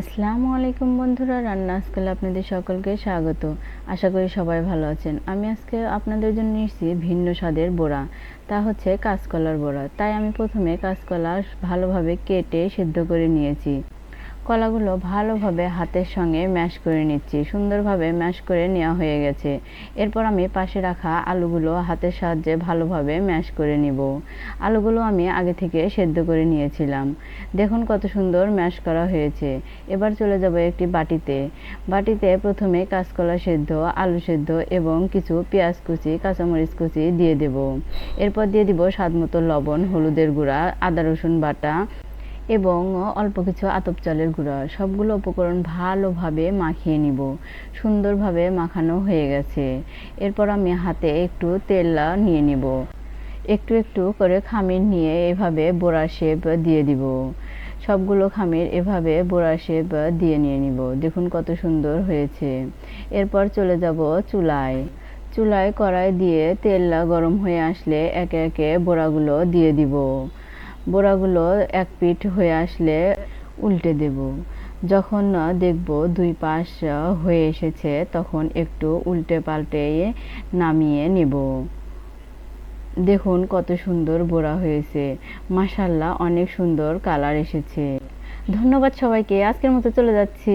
আসসালামু আলাইকুম বন্ধুরা, রান্না স্কুলে আপনাদের সকলকে স্বাগত। আশা করি সবাই ভালো আছেন। আমি আজকে আপনাদের জন্য নিয়েছি ভিন্ন স্বাদের বোড়া, তা হচ্ছে কাঁচকলার বোড়া। তাই আমি প্রথমে কাঁচকলা ভালোভাবে কেটে সিদ্ধ করে নিয়েছি। কলাগুলো ভালোভাবে হাতের সঙ্গে ম্যাশ করে নিচ্ছি। সুন্দরভাবে ম্যাশ করে নেওয়া হয়ে গেছে। এরপর আমি পাশে রাখা আলুগুলো হাতের সাহায্যে ভালোভাবে ম্যাশ করে নিব। আলুগুলো আমি আগে থেকে সেদ্ধ করে নিয়েছিলাম। দেখুন কত সুন্দর ম্যাশ করা হয়েছে। এবার চলে যাব একটি বাটিতে। বাটিতে প্রথমে কাঁচকলা সেদ্ধ, আলু সেদ্ধ এবং কিছু পেঁয়াজ কুচি, কাঁচামরিচ কুচি দিয়ে দেব। এরপর দিয়ে দিব স্বাদ মতো লবণ, হলুদের গুঁড়া, আদা রসুন বাটা এবং অল্প কিছু আতপ চালের গুঁড়া, সবগুলো উপকরণ ভালোভাবে মাখিয়ে নিব। সুন্দরভাবে মাখানো হয়ে গেছে। এরপর আমি হাতে একটু তেল নিয়ে নিব। একটু একটু করে খামির নিয়ে এভাবে বোড়া শেপ দিয়ে দিব। সবগুলো খামির এভাবে বোড়া শেপ দিয়ে নিয়ে নিব। দেখুন কত সুন্দর হয়েছে। এরপর চলে যাব চুলায়। চুলায় কড়াই দিয়ে তেল গরম হয়ে আসলে একে একে বোড়াগুলো দিয়ে দিব। বোড়াগুলো এক পিঠ হয়ে আসলে উল্টে দেব। যখন দেখব দুই পাশ হয়ে এসেছে, তখন একটু উল্টে পাল্টে নামিয়ে নেব। দেখুন কত সুন্দর বোড়া হয়েছে। মাসাল্লাহ অনেক সুন্দর কালার এসেছে। ধন্যবাদ সবাইকে, আজকের মতো চলে যাচ্ছি।